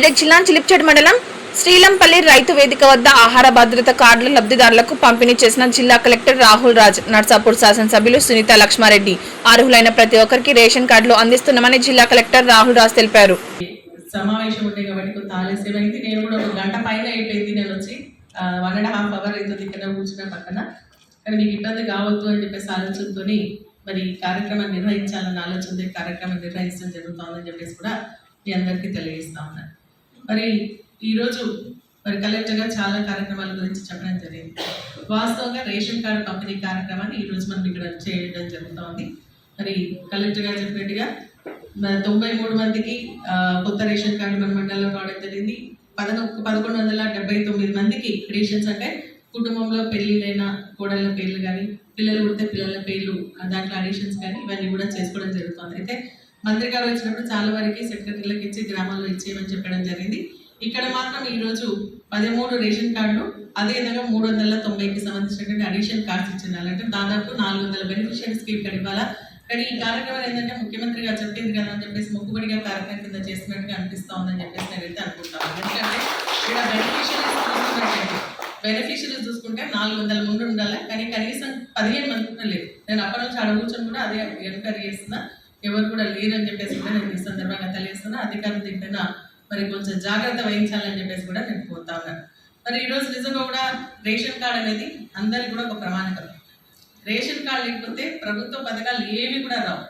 మెదక్ జిల్లా చిలిప్చడ్ మండలం శ్రీలంపల్లి రైతు వేదిక వద్ద ఆహార భద్రత కార్డుల లబ్ధిదారులకు పంపిణీ చేసిన జిల్లా కలెక్టర్ రాహుల్ రాజ్ నర్సాపూర్ శాసనసభ్యులు సునీత లక్ష్మారెడ్డి. అర్హులైన ప్రతి ఒక్కరికి రేషన్ కార్డులు అందిస్తున్నామని జిల్లా కలెక్టర్ రాహుల్ రాజ్ తెలిపారు. సమావేశం ఉంటే కాబట్టి కొంత ఆలస్యం అయింది. నేను కూడా ఒక గంట పైన అయిపోయింది. నేను వచ్చి వన్ అండ్ హాఫ్ అవర్ అవుతుంది ఇక్కడ కూర్చున్న పక్కన. కానీ మీకు ఇబ్బంది కావద్దు అని చెప్పేసి ఆలోచనతో మరి ఈ కార్యక్రమాన్ని నిర్వహించాలన్న ఆలోచనతో కార్యక్రమం నిర్వహించడం జరుగుతుందని చెప్పేసి కూడా మీ అందరికీ తెలియజేస్తా ఉన్నాను. మరి ఈరోజు మరి కలెక్టర్గా చాలా కార్యక్రమాల గురించి చెప్పడం జరిగింది. వాస్తవంగా రేషన్ కార్డు పంపిణీ కార్యక్రమాన్ని ఈరోజు మనం ఇక్కడ చేయడం జరుగుతోంది. మరి కలెక్టర్ గారు చెప్పినట్టుగా తొంభై మూడు మందికి కొత్త రేషన్ కార్డు మన మండలంలో రావడం జరిగింది. పదకొ పదకొండు వందల డెబ్బై తొమ్మిది మందికి రేషన్స్ అంటే కుటుంబంలో పెళ్ళిళ్ళైన కోడళ్ళ పేర్లు కానీ పిల్లలు పుడితే పిల్లల పేర్లు దాంట్లో అడిషన్స్ కానీ ఇవన్నీ కూడా చేసుకోవడం జరుగుతుంది. అయితే మంత్రి గారు వచ్చినప్పుడు చాలా వరకు సెక్రటరీలకు ఇచ్చి గ్రామాల్లో ఇచ్చేయమని చెప్పడం జరిగింది. ఇక్కడ మాత్రం ఈరోజు పదమూడు రేషన్ కార్డులు అదేవిధంగా మూడు వందల తొంభైకి సంబంధించినటువంటి అడిషన్ కార్డ్స్ ఇచ్చినారు అంటే దాదాపు నాలుగు వందల బెనిఫిషియరీస్కి ఇక్కడ ఇవ్వాలా? కానీ ఈ కార్యక్రమం ఏంటంటే ముఖ్యమంత్రి గారు చెప్పింది కదా అని చెప్పేసి మొక్కుబడిగా కార్యక్రమం కింద చేస్తున్నట్టుగా అనిపిస్తా ఉందని చెప్పేసి నేనైతే అనుకుంటాను ఎందుకంటే ఇక్కడ బెనిఫిషియరీస్ చూసుకున్నట్లయితే బెనిఫిషియరీస్ చూసుకుంటే నాలుగు వందల ముందు ఉండాలి. కానీ కనీసం పదిహేను మంది కూడా నేను అప్పటి నుంచి అడుగుచని కూడా అదే ఎంక్వైరీ చేస్తున్నా. ఎవరు కూడా లేరని చెప్పేసి కూడా నేను ఈ సందర్భంగా తెలియస్తున్నా అధికారులు దిగిన మరి కొంచెం జాగ్రత్త వహించాలని చెప్పేసి కూడా నేను కోరుతా ఉన్నాను. మరి ఈరోజు నిజంగా కూడా రేషన్ కార్డ్ అనేది అందరికి కూడా ఒక ప్రమాణికం రేషన్ కార్డు లేకపోతే ప్రభుత్వ పథకాలు ఏవి కూడా రావు.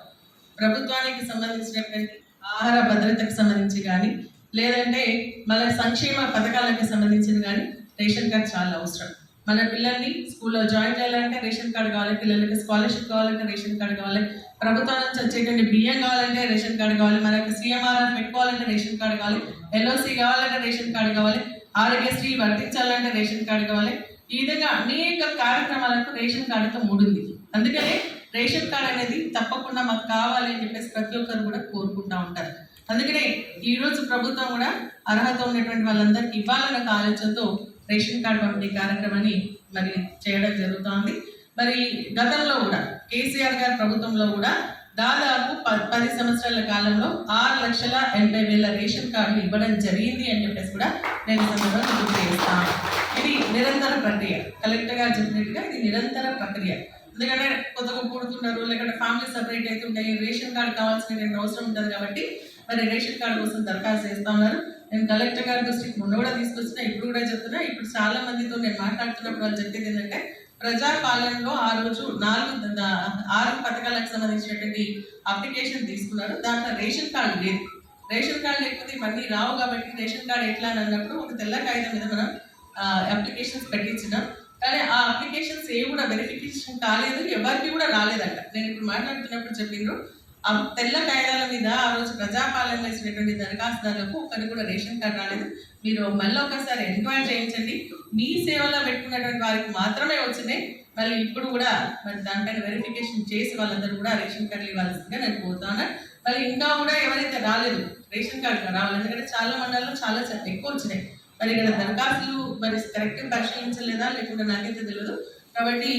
ప్రభుత్వానికి సంబంధించినటువంటి ఆహార భద్రతకు సంబంధించి కానీ లేదంటే మన సంక్షేమ పథకాలకు సంబంధించిన కానీ రేషన్ కార్డ్ చాలా అవసరం. మన పిల్లల్ని స్కూల్లో జాయిన్ చేయాలంటే రేషన్ కార్డు కావాలి పిల్లలకి స్కాలర్షిప్ కావాలంటే రేషన్ కార్డు కావాలి ప్రభుత్వం నుంచి వచ్చేటువంటి బియ్యం కావాలంటే రేషన్ కార్డు కావాలి మనకి సీఎంఆర్ఆర్ పెట్టుకోవాలంటే రేషన్ కార్డు కావాలి ఎల్ఓసి కావాలంటే రేషన్ కార్డు కావాలి ఆరోగ్యశ్రీ వర్తించాలంటే రేషన్ కార్డు కావాలి. ఈ విధంగా అనేక కార్యక్రమాలకు రేషన్ కార్డుతో ముడింది. అందుకనే రేషన్ కార్డు అనేది తప్పకుండా మాకు కావాలి అని చెప్పేసి ప్రతి ఒక్కరు కూడా కోరుకుంటా ఉంటారు. అందుకనే ఈ రోజు ప్రభుత్వం కూడా అర్హత ఉన్నటువంటి వాళ్ళందరికీ ఇవ్వాలన్న ఆలోచనతో రేషన్ కార్డు పంపిణీ కార్యక్రమాన్ని మరి చేయడం జరుగుతోంది. మరి గతంలో కూడా కేసీఆర్ గారి ప్రభుత్వంలో కూడా దాదాపు ప- పది సంవత్సరాల కాలంలో ఆరు లక్షల ఎనభై వేల రేషన్ కార్డులు ఇవ్వడం జరిగింది అని చెప్పేసి కూడా నేను సందర్భంగా గుర్తు చేస్తాను ఇది నిరంతర ప్రక్రియ. కలెక్టర్ గారు చెప్పినట్టుగా ఇది నిరంతర ప్రక్రియ. ఎందుకంటే కొత్తగా పుడుతున్నారు లేకుంటే ఫ్యామిలీ సపరేట్ అయితే ఉంటాయి. రేషన్ కార్డు కావాల్సిన అవసరం ఉంటుంది కాబట్టి మరి రేషన్ కార్డు కోసం దరఖాస్తు చేస్తున్నారు నేను కలెక్టర్ గారి దృష్టికి మొన్న కూడా తీసుకొచ్చిన ఇప్పుడు కూడా చెప్తున్నా. ఇప్పుడు చాలా మందితో నేను మాట్లాడుతున్నప్పుడు వాళ్ళు చెప్పేది ఏంటంటే ప్రజాపాలనలో ఆ రోజు నాలుగు ఆరు పథకాలకు సంబంధించినటువంటి అప్లికేషన్ తీసుకున్నారు. దాంట్లో రేషన్ కార్డు లేదు. రేషన్ కార్డు లేకపోతే ఇవన్నీ రావు కాబట్టి రేషన్ కార్డు ఎట్లా అని అన్నప్పుడు ఒక తెల్ల కాగితం మీద మనం అప్లికేషన్స్ పెట్టించినాం. కానీ ఆ అప్లికేషన్స్ ఏ కూడా వెరిఫికేషన్ కాలేదు ఎవరికి కూడా రాలేదంట. నేను ఇప్పుడు మాట్లాడుతున్నప్పుడు చెప్పిండ్రు ఆ తెల్ల కాయడాల మీద ఆ రోజు ప్రజాపాలన వేసినటువంటి దరఖాస్తుదారులకు ఒకరు కూడా రేషన్ కార్డు రాలేదు. మీరు మళ్ళీ ఒకసారి ఎంక్వైరీ చేయించండి. మీ సేవలో పెట్టుకున్నటువంటి వారికి మాత్రమే వచ్చినాయి మళ్ళీ ఇప్పుడు కూడా మరి దానిపైన వెరిఫికేషన్ చేసి వాళ్ళందరూ కూడా రేషన్ కార్డులు ఇవ్వాల్సిందిగా నేను పోతున్నాను మళ్ళీ ఇంకా కూడా ఎవరైతే రాలేదు రేషన్ కార్డు రావాలి. ఎందుకంటే చాలా మండలాల్లో చాలా చ- ఎక్కువ వచ్చినాయి. మరి ఇక్కడ దరఖాస్తులు మరి కరెక్ట్ పరిశీలించలేదా లేకుంటే నాకైతే తెలియదు. కాబట్టి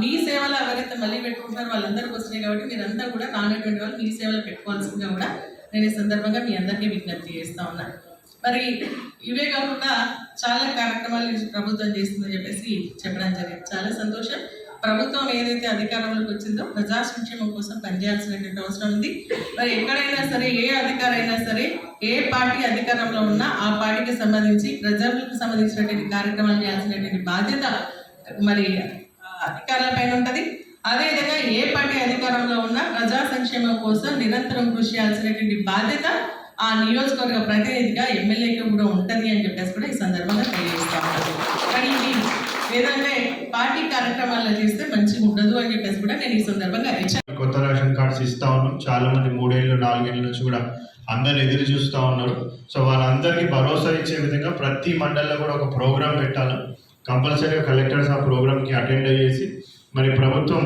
మీ సేవలు ఎవరైతే మళ్ళీ పెట్టుకుంటారో వాళ్ళందరికీ వస్తున్నాయి కాబట్టి మీరంతా కూడా రానటువంటి వాళ్ళు మీ సేవలు పెట్టుకోవాల్సిందిగా కూడా నేను ఈ సందర్భంగా మీ అందరికీ విజ్ఞప్తి చేస్తా ఉన్నాను మరి ఇవే కాకుండా చాలా కార్యక్రమాలు ప్రభుత్వం చేస్తుందని చెప్పేసి చెప్పడం జరిగింది. చాలా సంతోషం. ప్రభుత్వం ఏదైతే అధికారంలోకి వచ్చిందో ప్రజా సంక్షేమం కోసం పనిచేయాల్సినటువంటి అవసరం ఉంది. మరి ఎక్కడైనా సరే ఏ అధికారైనా సరే ఏ పార్టీ అధికారంలో ఉన్నా ఆ పార్టీకి సంబంధించి ప్రజలకు సంబంధించినటువంటి కార్యక్రమాలు చేయాల్సినటువంటి బాధ్యత మరి అధికారుల పైన ఉంటది. అదేవిధంగా ఏ పార్టీ అధికారంలో ఉన్నా ప్రజా సంక్షేమం కోసం నిరంతరం కృషి చేయాల్సినటువంటి బాధ్యత ఆ నియోజకవర్గ ప్రతినిధిగా ఎమ్మెల్యేకి కూడా ఉంటుంది అని చెప్పేసి కూడా ఈ సందర్భంగా తెలియజేస్తా కానీ ఇది ఏదంటే పార్టీ కార్యక్రమాల్లో చేస్తే మంచిగా ఉండదు అని చెప్పేసి కూడా నేను ఈ సందర్భంగా హెచ్చరిక కొత్త రేషన్ కార్డ్స్ ఇస్తా ఉన్నాం. చాలా మంది మూడేళ్ళు నాలుగేళ్ళ నుంచి కూడా అందరు ఎదురు చూస్తూ ఉన్నారు. సో వాళ్ళందరికీ భరోసా ఇచ్చే విధంగా ప్రతి మండలంలో కూడా ఒక ప్రోగ్రామ్ పెట్టాలి. కంపల్సరీగా కలెక్టర్స్ ఆ ప్రోగ్రామ్కి అటెండ్ అయ్యేసి మరి ప్రభుత్వం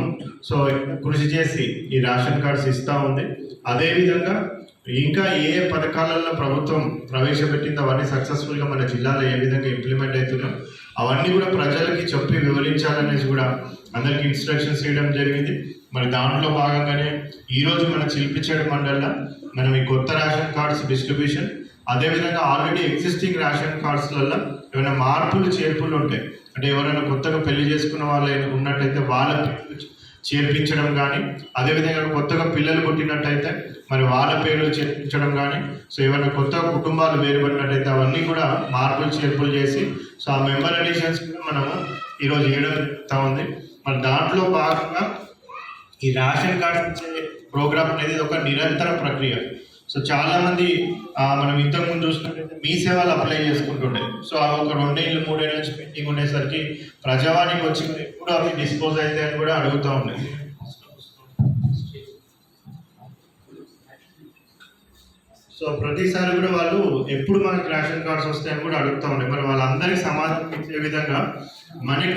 సో కృషి చేసి ఈ రేషన్ కార్డ్స్ ఇస్తూ ఉంది. అదేవిధంగా ఇంకా ఏ ఏ పథకాలలో ప్రభుత్వం ప్రవేశపెట్టిందో అవన్నీ సక్సెస్ఫుల్గా మన జిల్లాలో ఏ విధంగా ఇంప్లిమెంట్ అవుతున్నాం అవన్నీ కూడా ప్రజలకి చెప్పి వివరించాలనేసి కూడా అందరికి ఇన్స్ట్రక్షన్స్ ఇవ్వడం జరిగింది. మరి దాంట్లో భాగంగానే ఈరోజు మన చిల్పిచేడు మండలంలో మనం ఈ కొత్త రేషన్ కార్డ్స్ డిస్ట్రిబ్యూషన్ అదేవిధంగా ఆల్రెడీ ఎగ్జిస్టింగ్ రేషన్ కార్డ్స్లలో ఏమైనా మార్పులు చేర్పులు ఉంటాయి అంటే ఎవరైనా కొత్తగా పెళ్ళి చేసుకున్న వాళ్ళు ఉన్నట్టయితే వాళ్ళ పేర్లు చేర్పించడం కానీ అదేవిధంగా కొత్తగా పిల్లలు పుట్టినట్టయితే మరి వాళ్ళ పేర్లు చేర్పించడం కానీ సో ఏమైనా కొత్త కుటుంబాలు వేరుపడినట్టయితే అవన్నీ కూడా మార్పులు చేర్పులు చేసి సో ఆ మెంబర్ అడిషన్స్ కూడా మనము ఈరోజు వేయడం జరుగుతూ ఉంది. మరి దాంట్లో భాగంగా ఈ రేషన్ కార్డ్ ఇచ్చే ప్రోగ్రామ్ అనేది ఒక నిరంతర ప్రక్రియ. సో చాలా మంది ఆ, మనం ఇంతకుముందు చూసినట్టయితే మీ సేవలు అప్లై చేసుకుంటుండే. సో అవి ఒక రెండేళ్ళు మూడేళ్ళ నుంచి పెండింగ్ ఉండేసరికి ప్రజావాణికి వచ్చి ఎప్పుడు అవి డిస్పోజ్ అయితే అని కూడా అడుగుతూ ఉండే. సో ప్రతిసారి కూడా వాళ్ళు ఎప్పుడు మనకి రేషన్ కార్డ్స్ వస్తాయని కూడా అడుగుతూ ఉండే. మరి వాళ్ళందరికీ సమాధానం ఇచ్చే విధంగా మనకి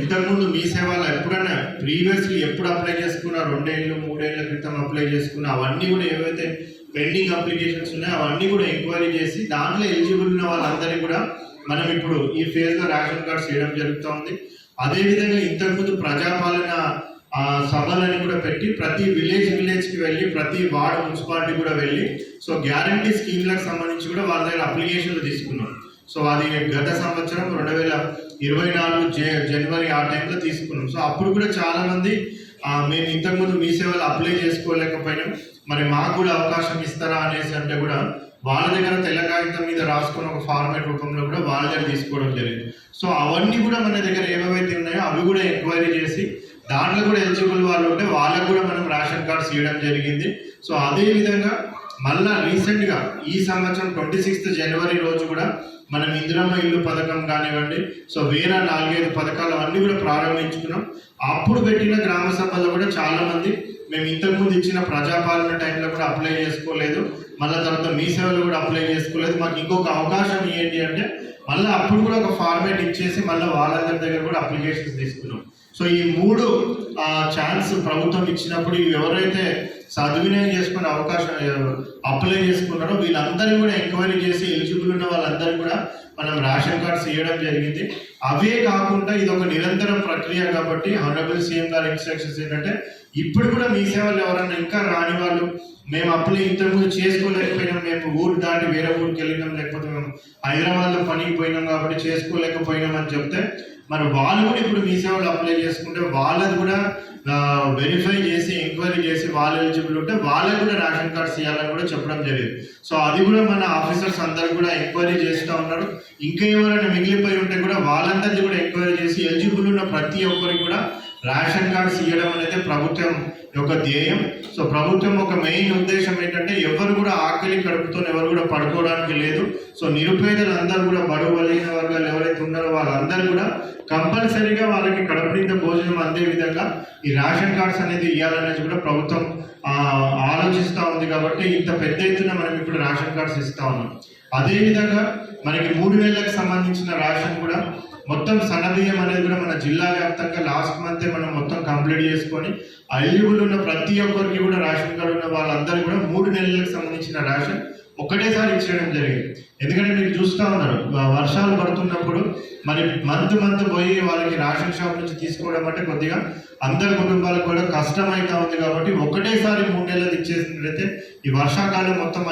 ఇంతకుముందు మీ సేవలో ఎప్పుడైనా ప్రీవియస్లీ ఎప్పుడు అప్లై చేసుకున్నా రెండేళ్ళు మూడేళ్ళ క్రితం అప్లై చేసుకున్నా అవన్నీ కూడా ఏవైతే పెండింగ్ అప్లికేషన్స్ ఉన్నాయో అవన్నీ కూడా ఎంక్వైరీ చేసి దాంట్లో ఎలిజిబుల్ ఉన్న వాళ్ళందరినీ కూడా మనం ఇప్పుడు ఈ ఫేజ్లో రేషన్ కార్డ్స్ చేయడం జరుగుతూ ఉంది. అదేవిధంగా ఇంతకుముందు ప్రజాపాలన సభలని కూడా పెట్టి ప్రతి విలేజ్ విలేజ్కి వెళ్ళి ప్రతి వార్డ్ మున్సిపాలిటీ కూడా వెళ్ళి సో గ్యారంటీ స్కీమ్లకు సంబంధించి కూడా వాళ్ళ దగ్గర అప్లికేషన్లు తీసుకున్నాం. సో అది గత సంవత్సరం రెండు వేల ఇరవై నాలుగు జే జనవరి ఆ టైంలో తీసుకున్నాం. సో అప్పుడు కూడా చాలా మంది మేము ఇంతకుముందు మీ సేవలు అప్లై చేసుకోలేకపోయినాం. మరి మాకు కూడా అవకాశం ఇస్తారా అనేసి అంటే కూడా వాళ్ళ దగ్గర తెల్ల కాగితం మీద రాసుకున్న ఒక ఫార్మేట్ రూపంలో కూడా వాళ్ళ దగ్గర తీసుకోవడం జరిగింది. సో అవన్నీ కూడా మన దగ్గర ఏవైతే ఉన్నాయో అవి కూడా ఎంక్వైరీ చేసి దాంట్లో కూడా ఎలిజిబుల్ వాళ్ళు ఉంటే వాళ్ళకు కూడా మనం రేషన్ కార్డ్స్ ఇవ్వడం జరిగింది. సో అదే విధంగా మళ్ళా రీసెంట్గా ఈ సంవత్సరం ట్వంటీ సిక్స్త్ జనవరి రోజు కూడా మనం ఇందిరమ్మ ఇల్లు పథకం కానివ్వండి సో వేరే నాలుగైదు పథకాలు అవన్నీ కూడా ప్రారంభించుకున్నాం. అప్పుడు పెట్టిన గ్రామ సభలో కూడా చాలా మంది మేము ఇంతకుముందు ఇచ్చిన ప్రజాపాలన టైంలో కూడా అప్లై చేసుకోలేదు. మళ్ళీ తర్వాత మీ సేవలు కూడా అప్లై చేసుకోలేదు. మాకు ఇంకొక అవకాశం ఏంటి అంటే మళ్ళీ అప్పుడు కూడా ఒక ఫార్మేట్ ఇచ్చేసి మళ్ళీ వాళ్ళందరి దగ్గర కూడా అప్లికేషన్స్ తీసుకున్నాం. సో ఈ మూడు ఛాన్స్ ప్రభుత్వం ఇచ్చినప్పుడు ఎవరైతే సద్వినియోగం చేసుకునే అవకాశం అప్లై చేసుకున్నారో వీళ్ళందరినీ కూడా ఎంక్వైరీ చేసి ఎలిజిబుల్ ఉన్న వాళ్ళందరూ కూడా మనం రేషన్ కార్డ్స్ ఇవ్వడం జరిగింది. అవే కాకుండా ఇది ఒక నిరంతరం ప్రక్రియ కాబట్టి ఆనరబుల్ సీఎం గారి ఇన్స్ట్రక్షన్స్ ఏంటంటే ఇప్పుడు కూడా మీ సేవలు ఎవరన్నా ఇంకా రాని వాళ్ళు మేము అప్లై ఇంతకుముందు చేసుకోలేకపోయినాం మేము ఊరు దాటి వేరే ఊరికి వెళ్ళినాం లేకపోతే మేము హైదరాబాద్లో పనికి పోయినాం కాబట్టి చేసుకోలేకపోయినాం అని చెప్తే మరి వాళ్ళు కూడా ఇప్పుడు మీ సేవలు అప్లై చేసుకుంటే వాళ్ళది కూడా వెరిఫై చేసి ఎంక్వైరీ చేసి వాళ్ళు ఎలిజిబుల్ ఉంటే వాళ్ళకి కూడా రేషన్ కార్డ్స్ ఇవ్వాలని కూడా చెప్పడం జరిగింది. సో అది కూడా మన ఆఫీసర్స్ అందరు కూడా ఎంక్వైరీ చేస్తూ ఉన్నారు. ఇంకా ఎవరైనా మిగిలిపోయి ఉంటే కూడా వాళ్ళందరినీ కూడా ఎంక్వైరీ చేసి ఎలిజిబుల్ ఉన్న ప్రతి ఒక్కరికి కూడా రేషన్ కార్డ్స్ ఇవ్వడం అనేది ప్రభుత్వం యొక్క ధ్యేయం. సో ప్రభుత్వం ఒక మెయిన్ ఉద్దేశం ఏంటంటే ఎవరు కూడా ఆకలి కడుపుతో ఎవరు కూడా పడుకోవడానికి లేదు. సో నిరుపేదలందరూ కూడా బడుగు బలిగిన వర్గాలు ఎవరైతే ఉన్నారో వాళ్ళందరూ కూడా కంపల్సరీగా వాళ్ళకి కడుపు నిండా భోజనం అందే విధంగా ఈ రేషన్ కార్డ్స్ అనేది ఇవ్వాలనేది కూడా ప్రభుత్వం ఆలోచిస్తూ ఉంది కాబట్టి ఇంత పెద్ద ఎత్తున మనం ఇప్పుడు రేషన్ కార్డ్స్ ఇస్తా ఉన్నాం. అదేవిధంగా మనకి మూడు వేలకు సంబంధించిన రేషన్ కూడా మొత్తం సన్నబియ్యం అనేది కూడా మన జిల్లా వ్యాప్తంగా లాస్ట్ మంతే మనం మొత్తం కంప్లీట్ చేసుకొని ఎలిజిబుల్ ఉన్న ప్రతి ఒక్కరికి కూడా రేషన్ కార్డు ఉన్న వాళ్ళందరూ కూడా మూడు నెలలకు సంబంధించిన రేషన్ ఒకటేసారి ఇచ్చేయడం జరిగింది. ఎందుకంటే మీరు చూస్తూ ఉన్నారు వర్షాలు పడుతున్నప్పుడు మరి మంత్ మంత్ పోయి వాళ్ళకి రేషన్ షాప్ నుంచి తీసుకోవడం అంటే కొద్దిగా అందరి కుటుంబాలకు కూడా కష్టం అవుతా ఉంది కాబట్టి ఒకటేసారి మూడు నెలలు ఇచ్చేసినట్లయితే ఈ వర్షాకాలం మొత్తం